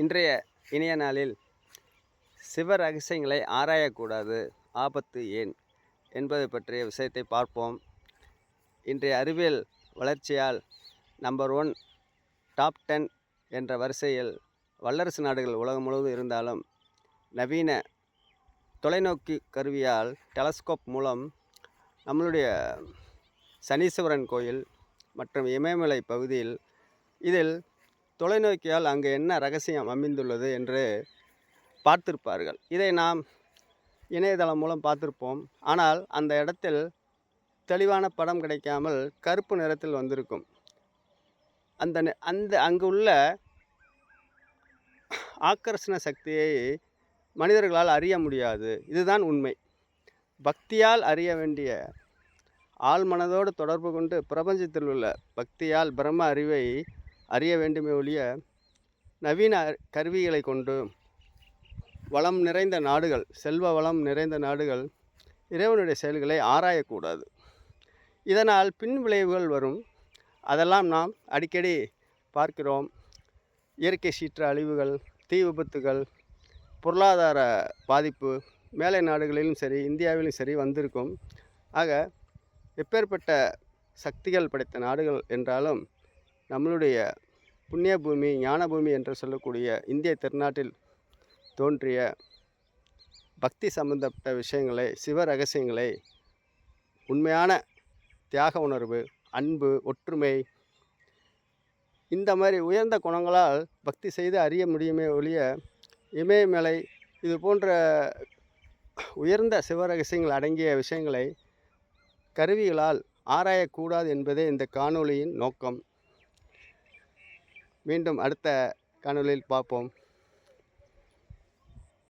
இன்றைய இணைய நாளில் சிவ ரகசியங்களை ஆராயக்கூடாது. ஆபத்து ஏன்? என்பது பற்றிய விஷயத்தை பார்ப்போம். இன்றைய அறிவியல் வளர்ச்சியால் நம்பர் ஒன் டாப் டென் என்ற வரிசையில் வல்லரசு நாடுகள் உலகம் முழுவதும் இருந்தாலும் நவீன தொலைநோக்கி கருவியால் டெலஸ்கோப் மூலம் நம்மளுடைய சனீஸ்வரன் கோயில் மற்றும் இமயமலை பகுதியில் இதில் தொலைநோக்கியால் அங்கே என்ன ரகசியம் அமைந்துள்ளது என்று பார்த்திருப்பார்கள். இதை நாம் இணையதளம் மூலம் பார்த்திருப்போம். ஆனால் அந்த இடத்தில் தெளிவான படம் கிடைக்காமல் கருப்பு நிறத்தில் வந்திருக்கும். அந்த அந்த அங்கு உள்ள ஆக்கர்ஷண சக்தியை மனிதர்களால் அறிய முடியாது. இதுதான் உண்மை. பக்தியால் அறிய வேண்டிய ஆழ்மனதோடு தொடர்பு கொண்டு பிரபஞ்சத்தில் உள்ள பக்தியால் பிரம்ம அறிவை அறிய வேண்டுமே ஒழிய நவீன கருவிகளை கொண்டு வளம் நிறைந்த நாடுகள் செல்வ வளம் நிறைந்த நாடுகள் இறைவனுடைய செயல்களை ஆராயக்கூடாது. இதனால் பின் விளைவுகள் வரும். அதெல்லாம் நாம் அடிக்கடி பார்க்கிறோம். இயற்கை சீற்ற அழிவுகள் தீ விபத்துகள் பொருளாதார பாதிப்பு மேலை நாடுகளிலும் சரி இந்தியாவிலும் சரி வந்திருக்கும். ஆக எப்பேற்பட்ட சக்திகள் படைத்த நாடுகள் என்றாலும் நம்மளுடைய புண்ணிய பூமி என்று சொல்லக்கூடிய இந்திய திருநாட்டில் தோன்றிய பக்தி சம்பந்தப்பட்ட விஷயங்களை சிவ ரகசியங்களை உண்மையான தியாக உணர்வு அன்பு ஒற்றுமை இந்த மாதிரி உயர்ந்த குணங்களால் பக்தி செய்து அறிய முடியுமே ஒழிய இமயமலை இது போன்ற உயர்ந்த சிவ ரகசியங்கள் அடங்கிய விஷயங்களை கருவிகளால் ஆராயக்கூடாது என்பதே இந்த காணொளியின் நோக்கம். மீண்டும் அடுத்த காணொலியில் பார்ப்போம்.